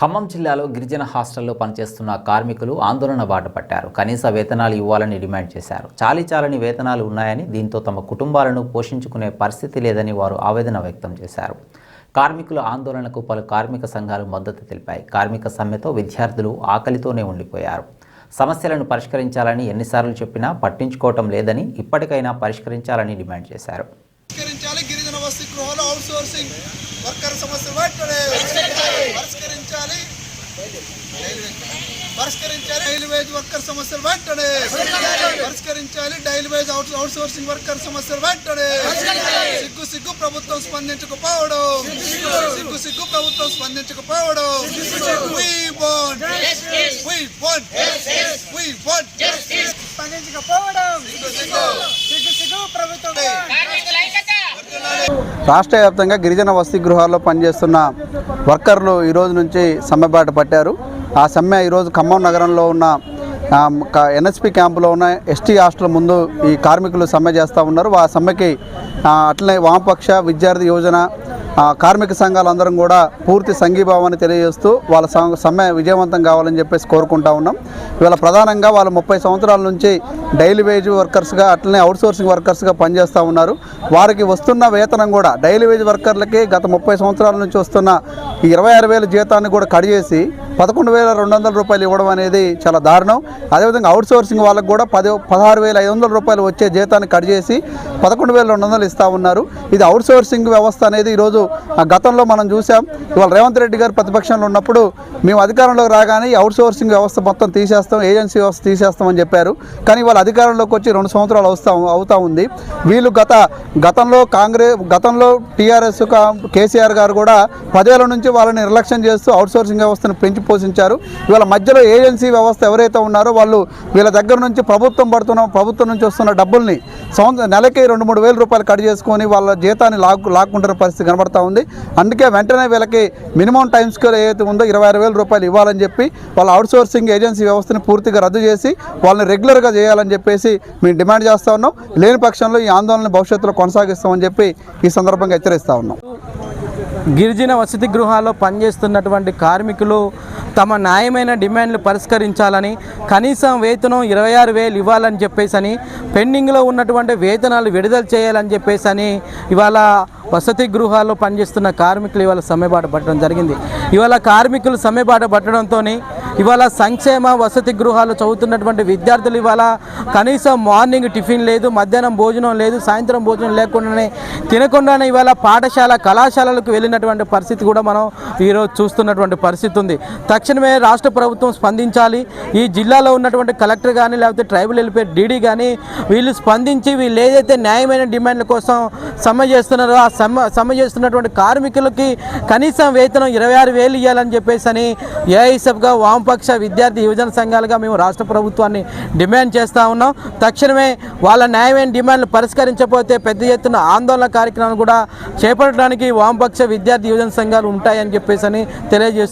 ఖమ్మం జిల్లాలో గిరిజన హాస్టల్లో పనిచేస్తున్న కార్మికులు ఆందోళన బాట పట్టారు. కనీస వేతనాలు ఇవ్వాలని డిమాండ్ చేశారు. చాలిచాలని వేతనాలు ఉన్నాయని దీంతో తమ కుటుంబాలను పోషించుకునే పరిస్థితి లేదని వారు ఆవేదన వ్యక్తం చేశారు. కార్మికుల ఆందోళనకు పలు కార్మిక సంఘాలు మద్దతు తెలిపాయి. కార్మిక సమ్మెతో విద్యార్థులు ఆకలితోనే ఉండిపోయారు. సమస్యలను పరిష్కరించాలని ఎన్నిసార్లు చెప్పినా పట్టించుకోవటం లేదని ఇప్పటికైనా పరిష్కరించాలని డిమాండ్ చేశారు. పరిష్కరించాలి. గిరిజన వసతి గృహాలు అవుట్ సోర్సింగ్ వర్కర్ సమస్య వెంటనే పరిష్కరించాలి. డైలీ వేజ్ వర్కర్ సమస్యలు వెంటనే. పరిష్కరించాలి. Daily wage out outsourcing worker సమస్యలు వెంటనే. సిగ్గు సిగ్గు ప్రభుత్వం స్పందించకపోవడం. సిగ్గు సిగ్గు ప్రభుత్వం స్పందించకపోవడం. సిగ్గు సిగ్గు. ప్రభుత్వం. రాష్ట్ర వ్యాప్తంగా గిరిజన వసతి గృహాల్లో పనిచేస్తున్న వర్కర్లు ఈరోజు నుంచి సమ్మెబాట పట్టారు. ఆ సమ్మె ఈరోజు ఖమ్మం నగరంలో ఉన్న ఎన్ఎస్పి క్యాంపులో ఉన్న ఎస్టీ హాస్టల్ ముందు ఈ కార్మికులు సమ్మె చేస్తూ ఉన్నారు. ఆ సమ్మెకి అట్లనే వామపక్ష విద్యార్థి యోజన కార్మిక సంఘాలందరం కూడా పూర్తి సంఘీభావాన్ని తెలియజేస్తూ వాళ్ళ సమ్మె విజయవంతం కావాలని చెప్పేసి కోరుకుంటా ఉన్నాం. ఇవాళ ప్రధానంగా వాళ్ళు ముప్పై సంవత్సరాల నుంచి డైలీ వేజ్ వర్కర్స్గా అట్లనే అవుట్సోర్సింగ్ వర్కర్స్గా పనిచేస్తూ ఉన్నారు. వారికి వస్తున్న వేతనం కూడా డైలీ వేజ్ వర్కర్లకి గత ముప్పై సంవత్సరాల నుంచి వస్తున్న ఇరవై ఆరు వేల జీతాన్ని కూడా కడిచేసి పదకొండు వేల రెండు వందల రూపాయలు ఇవ్వడం అనేది చాలా దారుణం. అదేవిధంగా అవుట్సోర్సింగ్ వాళ్ళకు కూడా పది పదహారు వేల ఐదు వందల రూపాయలు వచ్చే జీతాన్ని కట్ చేసి పదకొండు వేల రెండు వందలు ఇస్తూ ఉన్నారు. ఇది అవుట్ సోర్సింగ్ వ్యవస్థ అనేది ఈరోజు ఆ గతంలో మనం చూసాం. ఇవాళ రేవంత్ రెడ్డి గారు ప్రతిపక్షంలో ఉన్నప్పుడు మేము అధికారంలోకి రాగానే అవుట్ సోర్సింగ్ వ్యవస్థ మొత్తం తీసేస్తాం ఏజెన్సీ వ్యవస్థ తీసేస్తామని చెప్పారు. కానీ వాళ్ళు అధికారంలోకి వచ్చి రెండు సంవత్సరాలు అవుతా అవుతా ఉంది. వీళ్ళు గత గతంలో కాంగ్రెస్ గతంలో టీఆర్ఎస్ కేసీఆర్ గారు కూడా పదేళ్ళ నుంచి వాళ్ళని నిర్లక్ష్యం చేస్తూ అవుట్ సోర్సింగ్ వ్యవస్థను పెంచి పోషించారు. ఇవాళ మధ్యలో ఏజెన్సీ వ్యవస్థ ఎవరైతే ఉన్నారో వాళ్ళు వీళ్ళ దగ్గర నుంచి ప్రభుత్వం పడుతున్న ప్రభుత్వం నుంచి వస్తున్న డబ్బుల్ని సంవత్సరం నెలకి రెండు మూడు వేల రూపాయలు కట్ చేసుకొని వాళ్ళ జీతాన్ని లాక్కు లాక్కుంటున్న పరిస్థితి కనబడతా ఉంది. అందుకే వెంటనే వీళ్ళకి మినిమం టైం స్కేల్ ఏదైతే ఉందో ఇరవై ఆరు వేల రూపాయలు ఇవ్వాలని చెప్పి వాళ్ళ అవుట్సోర్సింగ్ ఏజెన్సీ వ్యవస్థని పూర్తిగా రద్దు చేసి వాళ్ళని రెగ్యులర్గా చేయాలని చెప్పేసి మేము డిమాండ్ చేస్తూ ఉన్నాం. లేని పక్షంలో ఈ ఆందోళన భవిష్యత్తులో కొనసాగిస్తామని చెప్పి ఈ సందర్భంగా హెచ్చరిస్తూ ఉన్నాం. గిరిజన వసతి గృహాల్లో పనిచేస్తున్నటువంటి కార్మికులు తమ న్యాయమైన డిమాండ్లు పరిష్కరించాలని కనీసం వేతనం ఇరవై ఆరు వేలు ఇవ్వాలని చెప్పేసి అని పెండింగ్లో ఉన్నటువంటి వేతనాలు విడుదల చేయాలని చెప్పేసి అని ఇవాళ వసతి గృహాల్లో పనిచేస్తున్న కార్మికులు ఇవాళ సమ్మెబాట పట్టడం జరిగింది. ఇవాళ కార్మికులు సమ్మెబాట పట్టడంతో ఇవాళ సంక్షేమ వసతి గృహాలు చదువుతున్నటువంటి విద్యార్థులు ఇవాళ కనీసం మార్నింగ్ టిఫిన్ లేదు మధ్యాహ్నం భోజనం లేదు సాయంత్రం భోజనం లేకుండానే తినకుండానే ఇవాళ పాఠశాల కళాశాలలకు వెళ్ళిన ఉన్నటువంటి పరిస్థితి కూడా మనం ఈరోజు చూస్తున్నటువంటి పరిస్థితి ఉంది. తక్షణమే రాష్ట్ర ప్రభుత్వం స్పందించాలి. ఈ జిల్లాలో ఉన్నటువంటి కలెక్టర్ కానీ లేకపోతే ట్రైబల్ వెల్ఫేర్ డీడీ కానీ వీళ్ళు స్పందించి వీళ్ళు ఏదైతే న్యాయమైన డిమాండ్ల కోసం సమ్మె చేస్తున్నారో ఆ సమ్మె సమ్మె చేస్తున్నటువంటి కార్మికులకి కనీసం వేతనం ఇరవై ఆరు వేలు ఇవ్వాలని చెప్పేసి అని ఏఐఎస్ఎఫ్గా వామపక్ష విద్యార్థి యువజన సంఘాలుగా మేము రాష్ట్ర ప్రభుత్వాన్ని డిమాండ్ చేస్తూ ఉన్నాం. తక్షణమే వాళ్ళ న్యాయమైన డిమాండ్లు పరిష్కరించకపోతే పెద్ద ఎత్తున ఆందోళన కార్యక్రమాలు కూడా చేపట్టడానికి వామపక్ష విద్యార్థి యువజన సంఘాలు ఉంటాయని చెప్పేసి అని తెలియజేస్తున్నాం